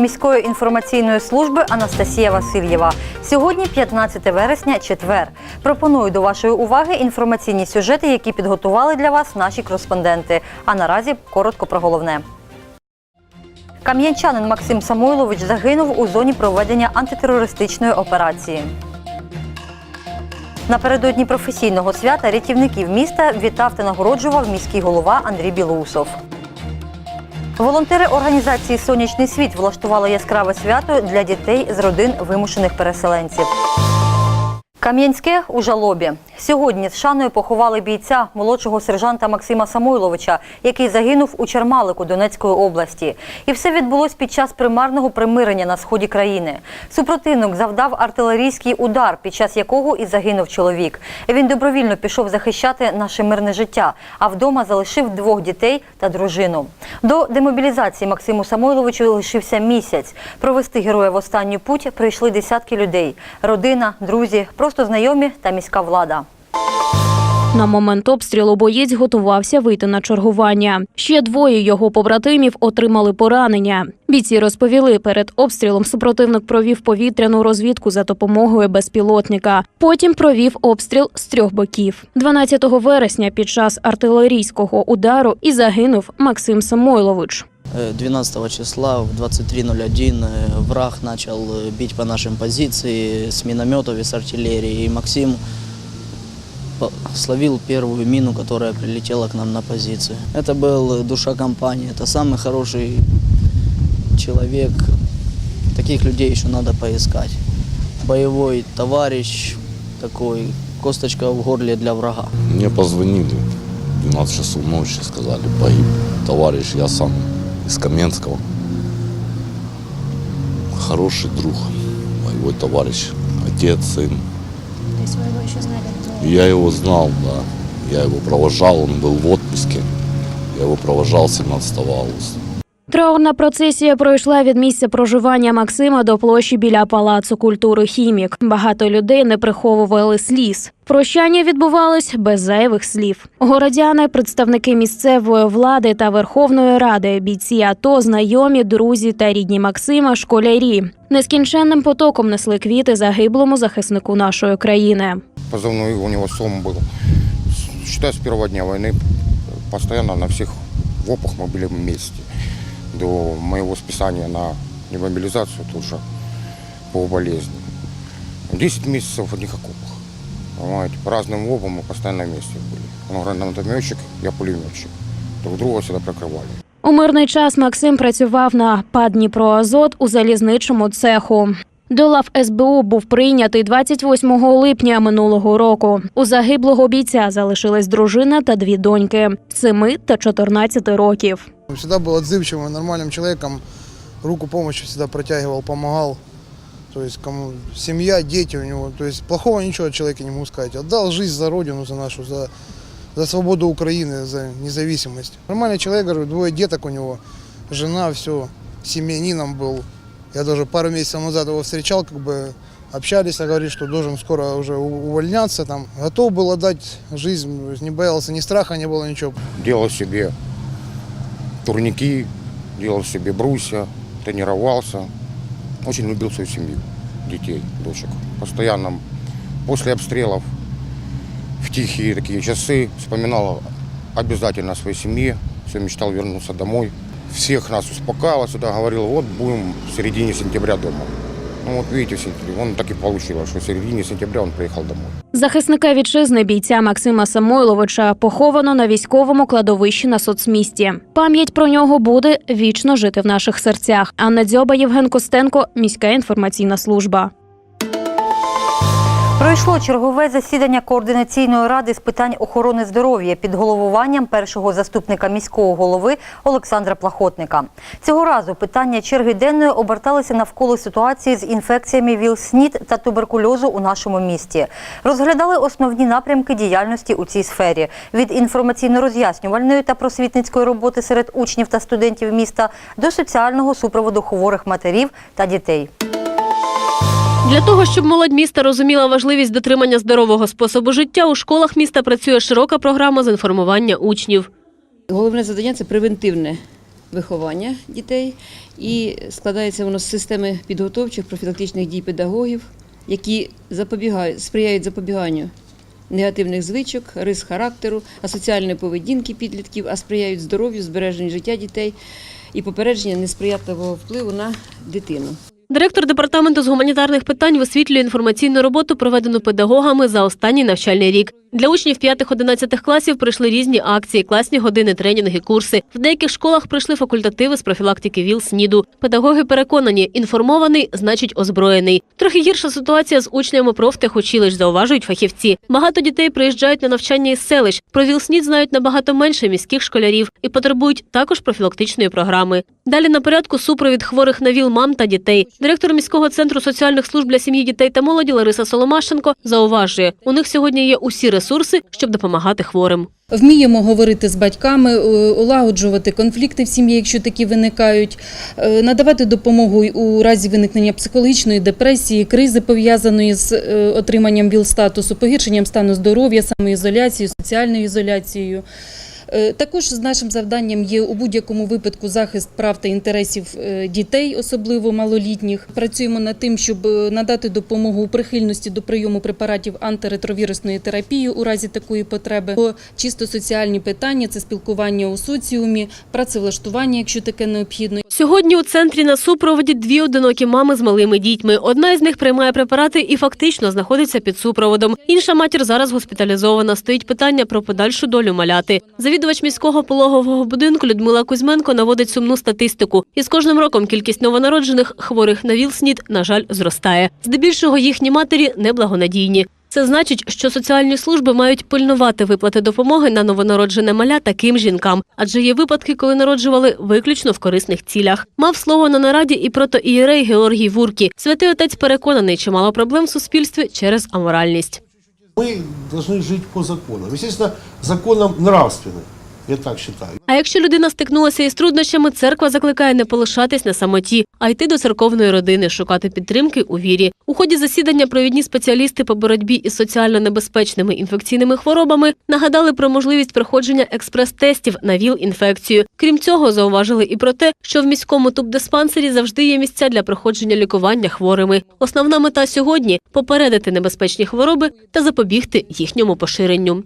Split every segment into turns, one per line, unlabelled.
Міської інформаційної служби Анастасія Васильєва. Сьогодні 15 вересня, четвер. Пропоную до вашої уваги інформаційні сюжети, які підготували для вас наші кореспонденти. А наразі коротко про головне. Кам'янчанин Максим Самойлович загинув у зоні проведення антитерористичної операції. Напередодні професійного свята рятівників міста вітав та нагороджував міський голова Андрій Білоусов. Волонтери організації Сонячний світ влаштували яскраве свято для дітей з родин вимушених переселенців. Кам'янське у жалобі. Сьогодні з шаною поховали бійця молодшого сержанта Максима Самойловича, який загинув у Чермалику Донецької області. І все відбулось під час примарного примирення на сході країни. Супротивник завдав артилерійський удар, під час якого і загинув чоловік. Він добровільно пішов захищати наше мирне життя, а вдома залишив двох дітей та дружину. До демобілізації Максиму Самойловичу лишився місяць. Провести героя в останню путь прийшли десятки людей: родина, друзі, просто знайомі та міська влада.
На момент обстрілу боєць готувався вийти на чергування. Ще двоє його побратимів отримали поранення. Бійці розповіли, перед обстрілом супротивник провів повітряну розвідку за допомогою безпілотника. Потім провів обстріл з трьох боків. 12 вересня під час артилерійського удару і загинув Максим Самойлович.
Э, 12 числа в 23.01 э, враг начал э, бить по нашим позиции с минометов и с артиллерии. И Максим словил первую мину, которая прилетела к нам на позицию. Это был э, душа компании, это самый хороший человек. Таких людей еще надо поискать. Боевой товарищ такой, косточка в горле для врага.
Мне позвонили в 12 часов ночи, сказали, погиб товарищ, я сам из Каменского. Хороший друг, боевой товарищ, отец, сын.
То есть вы его еще знали.
Я его знал, да. Я его провожал, он был в отпуске. Я его провожал 17 августа.
Траурна процесія пройшла від місця проживання Максима до площі біля палацу культури Хімік. Багато людей не приховували сліз. Прощання відбувалось без зайвих слів. Городяни, представники місцевої влади та Верховної Ради, бійці АТО, знайомі, друзі та рідні Максима, школярі. Нескінченним потоком несли квіти загиблому захиснику нашої країни.
позывной у него СОМ был. С- Считай, с первого дня войны постоянно на всех ВОПах мы были вместе. До моего списания на демобилизацию тоже по болезни. 10 месяцев в одних окопах. Понимаете, по разным ВОПам мы постоянно вместе были. Он гранатометчик, я пулеметчик. Друг друга всегда прикрывали.
У мирний час Максим працював на ПАД «Дніпроазот» у залізничому цеху. До лав СБУ був прийнятий 28 липня минулого року. У загиблого бійця залишилась дружина та дві доньки 7 та 14 років.
Он всегда был отзывчивым, нормальным человеком, руку помощи всегда протягивал, помогал. То есть кому семья, дети у него. То есть плохого ничего о человеке не могу сказать. Отдал жизнь за родину, за нашу, за, за свободу Украины, за независимость. Нормальный человек, говорю, двое деток у него, жена, все, семьянином был. Я даже пару месяцев назад его встречал, как бы общались, а говорит, что должен скоро уже увольняться. Там. Готов был отдать жизнь, не боялся, ни страха не было, ничего.
Делал себе турники, делал себе брусья, тренировался. Очень любил свою семью, детей, дочек. Постоянно после обстрелов в тихие такие часы вспоминал обязательно о своей семье, все мечтал вернуться домой. Всех нас успокаивал сюда, говорил, вот будем в середине сентября дома. Ну вот видите, в сентябре, он так и получилось, что в середине сентября он приехал домой.
Захисника вітчизни бійця Максима Самойловича поховано на військовому кладовищі на соцмісті. Пам'ять про нього буде вічно жити в наших серцях. Анна Дзьоба, Євген Костенко, міська інформаційна служба.
Пройшло чергове засідання координаційної ради з питань охорони здоров'я під головуванням першого заступника міського голови Олександра Плахотника. Цього разу питання черги денної оберталися навколо ситуації з інфекціями ВІЛ-СНІД та туберкульозу у нашому місті. Розглядали основні напрямки діяльності у цій сфері від інформаційно-роз'яснювальної та просвітницької роботи серед учнів та студентів міста до соціального супроводу хворих матерів та дітей.
Для того, щоб молодь міста розуміла важливість дотримання здорового способу життя, у школах міста працює широка програма з інформування учнів.
Головне завдання це превентивне виховання дітей, і складається воно з системи підготовчих профілактичних дій педагогів, які запобігають, сприяють запобіганню негативних звичок, рис характеру, асоціальної поведінки підлітків, а сприяють здоров'ю, збереженню життя дітей і попередження несприятливого впливу на дитину.
Директор департаменту з гуманітарних питань висвітлює інформаційну роботу, проведену педагогами за останній навчальний рік. Для учнів 5-11 класів прийшли різні акції, класні години, тренінги, курси. В деяких школах прийшли факультативи з профілактики ВІЛ, СНІДу. Педагоги переконані, інформований значить озброєний. Трохи гірша ситуація з учнями профтехучилищ, зауважують фахівці. Багато дітей приїжджають на навчання із селищ. Про ВІЛ, СНІД знають набагато менше міських школярів і потребують також профілактичної програми. Далі на порядку супровід хворих на ВІЛ мам та дітей. Директор міського центру соціальних служб для сім'ї, дітей та молоді Лариса Соломашенко зауважує, у них сьогодні є усі ресурси, щоб допомагати хворим.
Вміємо говорити з батьками, е, улагоджувати конфлікти в сім'ї, якщо такі виникають, е, надавати допомогу у разі виникнення психологічної депресії, кризи пов'язаної з е, отриманням ВІЛ-статусу, погіршенням стану здоров'я, самоізоляцією, соціальною ізоляцією. Е, Також з нашим завданням є у будь-якому випадку захист прав та інтересів е, дітей, особливо малолітніх. Працюємо над тим, щоб е, надати допомогу у прихильності до прийому препаратів антиретровірусної терапії у разі такої потреби. Бо Чисто соціальні питання це спілкування у соціумі, працевлаштування, якщо таке необхідно.
Сьогодні у центрі на супроводі дві одинокі мами з малими дітьми. Одна із них приймає препарати і фактично знаходиться під супроводом. Інша матір зараз госпіталізована. Стоїть питання про подальшу долю маляти. Завідувач міського пологового будинку Людмила Кузьменко наводить сумну статистику. І з кожним роком кількість новонароджених хворих на ВІЛ-СНІД, на жаль, зростає. Здебільшого їхні матері неблагонадійні. Це значить, що соціальні служби мають пильнувати виплати допомоги на новонароджене маля таким жінкам, адже є випадки, коли народжували виключно в корисних цілях. Мав слово на нараді і протоієрей Георгій Вуркі. Святий отець переконаний, чимало проблем в суспільстві через аморальність.
Мы должны жить по законам. Естественно, законам нравственным. Я так считаю.
А якщо людина стикнулася із труднощами, церква закликає не полишатись на самоті, а йти до церковної родини, шукати підтримки у вірі. У ході засідання провідні спеціалісти по боротьбі із соціально небезпечними інфекційними хворобами нагадали про можливість проходження експрес-тестів на ВІЛ-інфекцію. Крім цього, зауважили і про те, що в міському тубдиспансері завжди є місця для проходження лікування хворими. Основна мета сьогодні попередити небезпечні хвороби та запобігти їхньому поширенню.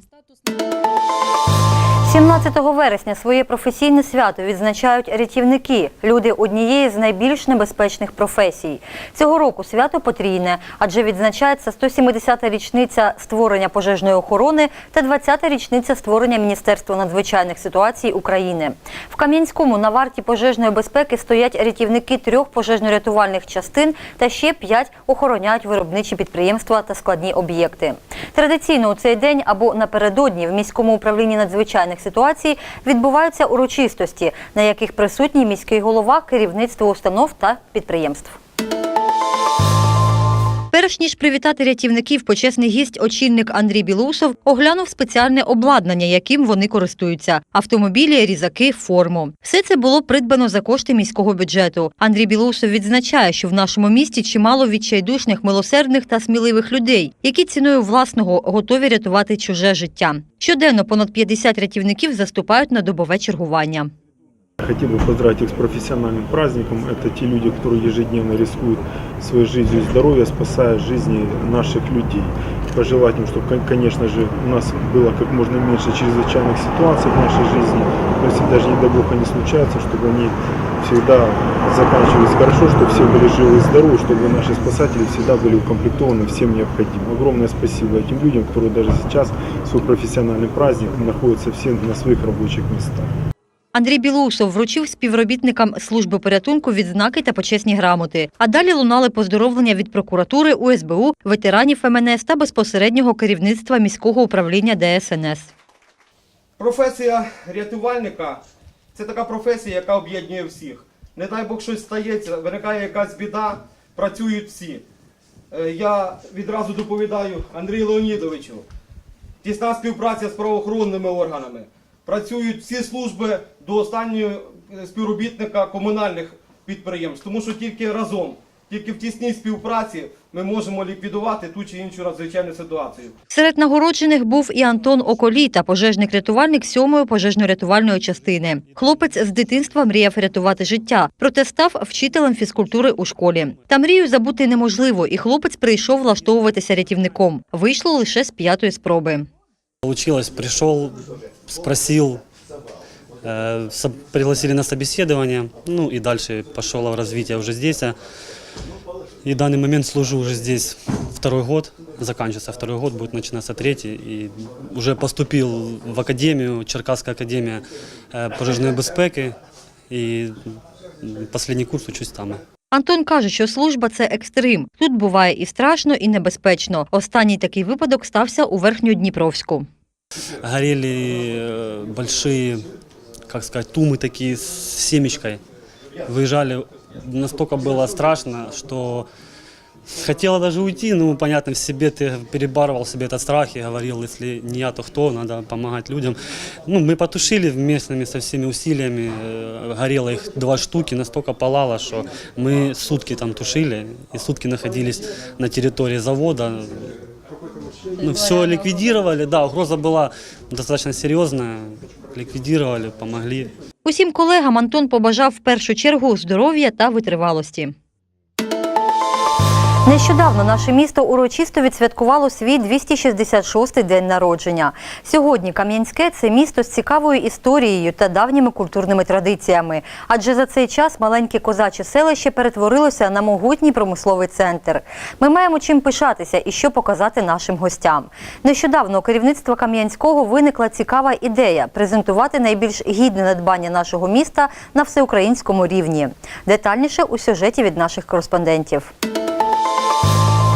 17 вересня своє професійне свято відзначають рятівники, люди однієї з найбільш небезпечних професій. Цього року свято потрійне, адже відзначається 170-та річниця створення пожежної охорони та 20-та річниця створення Міністерства надзвичайних ситуацій України. В Кам'янському на варті пожежної безпеки стоять рятівники трьох пожежно-рятувальних частин та ще п'ять охороняють виробничі підприємства та складні об'єкти. Традиційно у цей день або напередодні в міському управлінні надзвичайних ситуацій відбуваються урочистості, на яких присутній міський голова, керівництво установ та підприємств. Перш ніж привітати рятівників, почесний гість, очільник Андрій Білусов, оглянув спеціальне обладнання, яким вони користуються: автомобілі, різаки, форму. Все це було придбано за кошти міського бюджету. Андрій Білусов відзначає, що в нашому місті чимало відчайдушних, милосердних та сміливих людей, які ціною власного готові рятувати чуже життя. Щоденно понад 50 рятівників заступають на добове чергування.
Хотел бы поздравить их с профессиональным праздником. Это те люди, которые ежедневно рискуют своей жизнью и здоровьем, спасая жизни наших людей. Пожелать им, чтобы, кон- конечно же, у нас было как можно меньше чрезвычайных ситуаций в нашей жизни. Но если даже не дай бог они случаются, чтобы они всегда заканчивались хорошо, чтобы все были живы и здоровы, чтобы наши спасатели всегда были укомплектованы всем необходимым. Огромное спасибо этим людям, которые даже сейчас в свой профессиональный праздник находятся все на своих рабочих местах.
Андрій Білоусов вручив співробітникам служби порятунку відзнаки та почесні грамоти. А далі лунали поздоровлення від прокуратури, УСБУ, ветеранів МНС та безпосереднього керівництва міського управління ДСНС.
Професія рятувальника це така професія, яка об'єднує всіх. Не дай Бог щось стається, виникає якась біда, працюють всі. Е, Я відразу доповідаю Андрію Леонідовичу. Тісна співпраця з правоохоронними органами. Працюють всі служби до останнього е, співробітника комунальних підприємств, тому що тільки разом, тільки в тісній співпраці ми можемо ліквідувати ту чи іншу надзвичайну ситуацію.
Серед нагороджених був і Антон Околіта, пожежник-рятувальник 7-ї пожежно-рятувальної частини. Хлопець з дитинства мріяв рятувати життя, проте став вчителем фізкультури у школі. Та мрію забути неможливо, і хлопець прийшов влаштовуватися рятівником. Вийшло лише з п'ятої спроби.
Получилось, пришел, спросил, э, пригласили на собеседование, ну и дальше пошло в развитие уже здесь. а. И в данный момент служу уже здесь второй год, заканчивается второй год, будет начинаться третий. И уже поступил в академию, Черкасская академия э, пожежной безпеки. И последний курс учусь там.
Антон каже, що служба це екстрим. Тут буває і страшно, і небезпечно. Останній такий випадок стався у Верхньодніпровську.
горели э, большие, как сказать, тумы такие с семечкой. Выезжали, настолько было страшно, что хотела даже уйти, ну, понятно, в себе ты перебарывал себе этот страх и говорил, если не я, то кто, надо помогать людям. Ну, мы потушили местными со всеми усилиями, э, горело их два штуки, настолько палало, что мы сутки там тушили, и сутки находились на территории завода, ну, все ликвидировали, да, угроза была достаточно серьезная. Ликвидировали, помогли.
Усім колегам Антон побажав в першу чергу здоров'я та витривалості. Нещодавно наше місто урочисто відсвяткувало свій 266-й день народження. Сьогодні Кам'янське це місто з цікавою історією та давніми культурними традиціями. Адже за цей час маленьке козаче селище перетворилося на могутній промисловий центр. Ми маємо чим пишатися і що показати нашим гостям. Нещодавно у керівництва Кам'янського виникла цікава ідея презентувати найбільш гідне надбання нашого міста на всеукраїнському рівні. Детальніше у сюжеті від наших кореспондентів.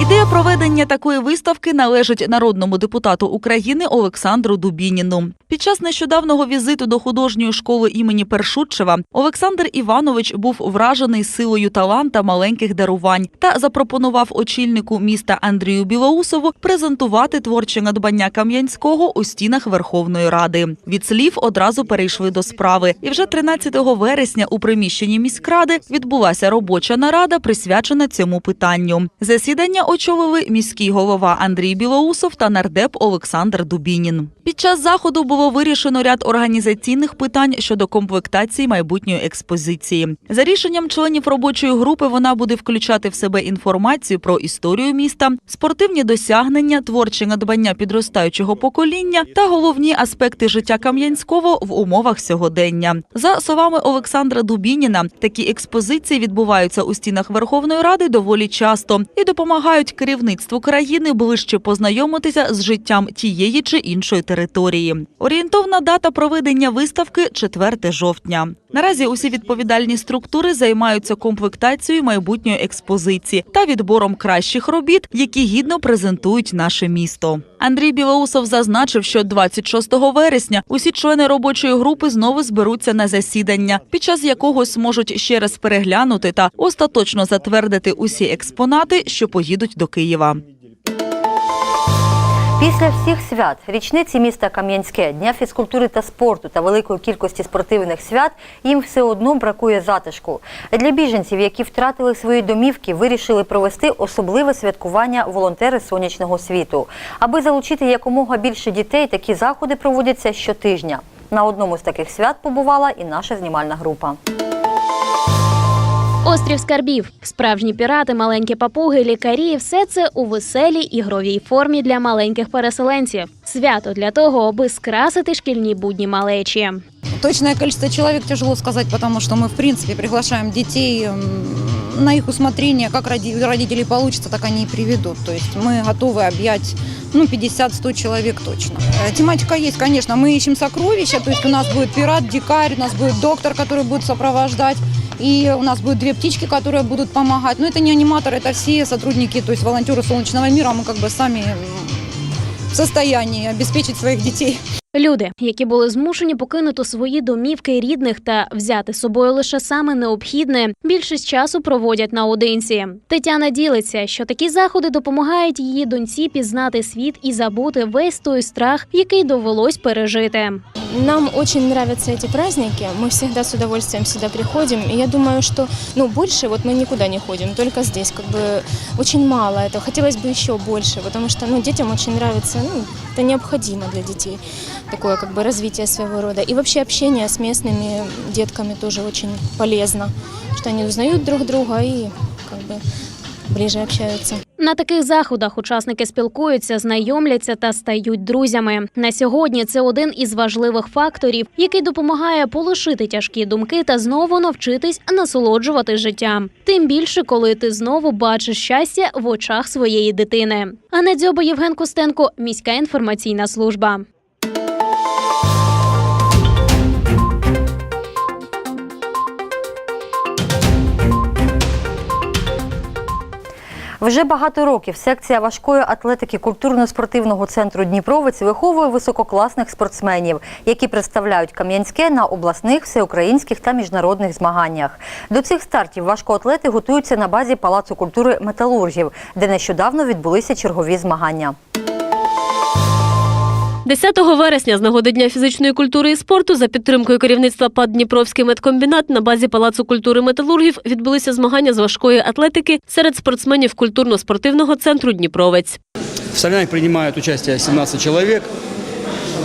Ідея проведення такої виставки належить народному депутату України Олександру Дубініну. Під час нещодавнього візиту до художньої школи імені Першутчева Олександр Іванович був вражений силою таланта маленьких дарувань та запропонував очільнику міста Андрію Білоусову презентувати творче надбання Кам'янського у стінах Верховної Ради. Від слів одразу перейшли до справи. І вже 13 вересня у приміщенні міськради відбулася робоча нарада, присвячена цьому питанню. Засідання очолили міський голова Андрій Білоусов та нардеп Олександр Дубінін. Під час заходу було вирішено ряд організаційних питань щодо комплектації майбутньої експозиції. За рішенням членів робочої групи вона буде включати в себе інформацію про історію міста, спортивні досягнення, творче надбання підростаючого покоління та головні аспекти життя Кам'янського в умовах сьогодення. За словами Олександра Дубініна, такі експозиції відбуваються у стінах Верховної Ради доволі часто і допомагають керівництву країни ближче познайомитися з життям тієї чи іншої території. Орієнтовна дата проведення виставки 4 жовтня. Наразі усі відповідальні структури займаються комплектацією майбутньої експозиції та відбором кращих робіт, які гідно презентують наше місто. Андрій Білоусов зазначив, що 26 вересня усі члени робочої групи знову зберуться на засідання, під час якого зможуть ще раз переглянути та остаточно затвердити усі експонати, що поїдуть до Києва.
Після всіх свят, річниці міста Кам'янське, Дня фізкультури та спорту та великої кількості спортивних свят їм все одно бракує затишку. Для біженців, які втратили свої домівки, вирішили провести особливе святкування волонтери сонячного світу. Аби залучити якомога більше дітей, такі заходи проводяться щотижня. На одному з таких свят побувала і наша знімальна група.
Острів скарбів, справжні пірати, маленькі папуги, лікарі все це у веселій ігровій формі для маленьких переселенців. Свято для того, аби скрасити шкільні будні малечі.
Точное количество человек тяжело сказать, потому что мы, в принципе, приглашаем детей м, на их усмотрение. Как роди- родителей получится, так они и приведут. То есть мы готовы объять ну, 50-100 человек точно. Э, Тематика есть, конечно. Мы ищем сокровища, то есть у нас будет пират, дикарь, у нас будет доктор, который будет сопровождать. И у нас будет две птички, которые будут помогать. Но это не аниматоры, это все сотрудники, то есть волонтеры Солнечного мира. Мы как бы сами м, в состоянии обеспечить своих детей.
Люди, які були змушені покинути свої домівки і рідних та взяти з собою лише саме необхідне, більшість часу проводять наодинці. Тетяна ділиться, що такі заходи допомагають її доньці пізнати світ і забути весь той страх, який довелось пережити.
Нам очень нравятся эти праздники. Мы всегда с удовольствием сюда приходим. И я думаю, что ну, больше вот мы никуда не ходим, только здесь. Как бы очень мало этого. Хотелось бы еще больше, потому что ну, детям очень нравится, ну, это необходимо для детей. Такое как бы развитие своего рода. И вообще общение с местными детками тоже очень полезно, что они узнают друг друга и как бы ближе общаются.
На таких заходах учасники спілкуються, знайомляться та стають друзями. На сьогодні це один із важливих факторів, який допомагає полишити тяжкі думки та знову навчитись насолоджувати життям. Тим більше, коли ти знову бачиш щастя в очах своєї дитини. Анна Дзьоба, Євген Костенко, міська інформаційна служба.
Вже багато років секція важкої атлетики культурно-спортивного центру Дніпровець виховує висококласних спортсменів, які представляють Кам'янське на обласних, всеукраїнських та міжнародних змаганнях. До цих стартів важкоатлети готуються на базі Палацу культури металургів, де нещодавно відбулися чергові змагання.
10 вересня з нагоди Дня фізичної культури і спорту за підтримкою керівництва ПАД Дніпровський медкомбінат на базі Палацу культури металургів відбулися змагання з важкої атлетики серед спортсменів культурно-спортивного центру Дніпровець.
В соревнованиях приймають участь 17 человек.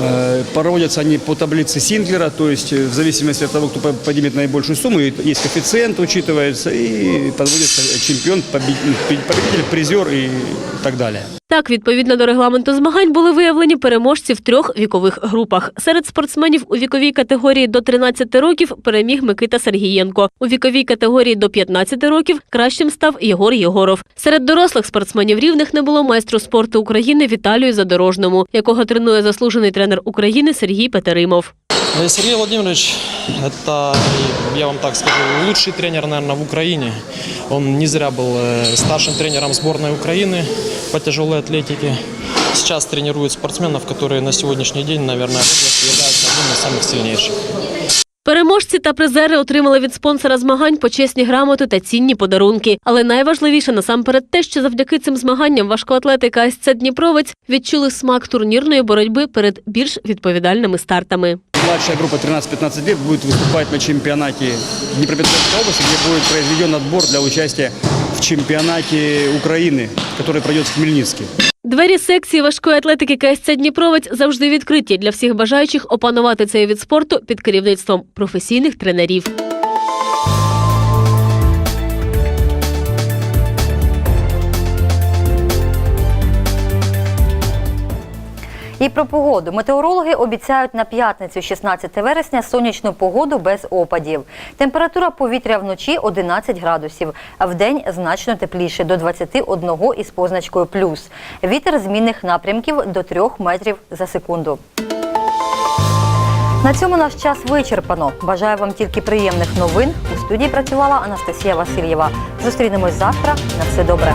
Э, Проводятся они по таблице Синклера, то есть э, в зависимости от того, кто по- поднимет наибольшую сумму, и есть коэффициент, учитывается, и подводится чемпион, победитель, победитель, призер и так далее.
Так, відповідно до регламенту змагань, були виявлені переможці в трьох вікових групах. Серед спортсменів у віковій категорії до 13 років переміг Микита Сергієнко. У віковій категорії до 15 років кращим став Єгор Єгоров. Серед дорослих спортсменів рівних не було майстру спорту України Віталію Задорожному, якого тренує заслужений тренер України Сергій Петеримов.
Э, Сергей Владимирович, это, я вам так скажу, лучший тренер, наверное, в Украине. Он не зря был э, старшим тренером сборной Украины по тяжелой атлетике. Сейчас тренирует спортсменов, которые на сегодняшний день, наверное, в области являются одним из самых сильнейших.
Переможці та призери отримали від спонсора змагань почесні грамоти та цінні подарунки. Але найважливіше насамперед те, що завдяки цим змаганням важкоатлети КСЦ Дніпровець відчули смак турнірної боротьби перед більш відповідальними стартами.
Младшая группа 13-15 лет будет выступать на чемпионате Днепропетровской области, где будет произведен отбор для участия в чемпионате Украины, который пройдет в Хмельницке.
Двері секції важкої атлетики КСЦ Дніпровець завжди відкриті для всіх бажаючих опанувати цей від спорту під керівництвом професійних тренерів.
І про погоду. Метеорологи обіцяють на п'ятницю, 16 вересня, сонячну погоду без опадів. Температура повітря вночі 11 градусів, а вдень значно тепліше до 21 із позначкою плюс. Вітер змінних напрямків до 3 метрів за секунду. На цьому наш час вичерпано. Бажаю вам тільки приємних новин. У студії працювала Анастасія Васильєва. Зустрінемось завтра. На все добре.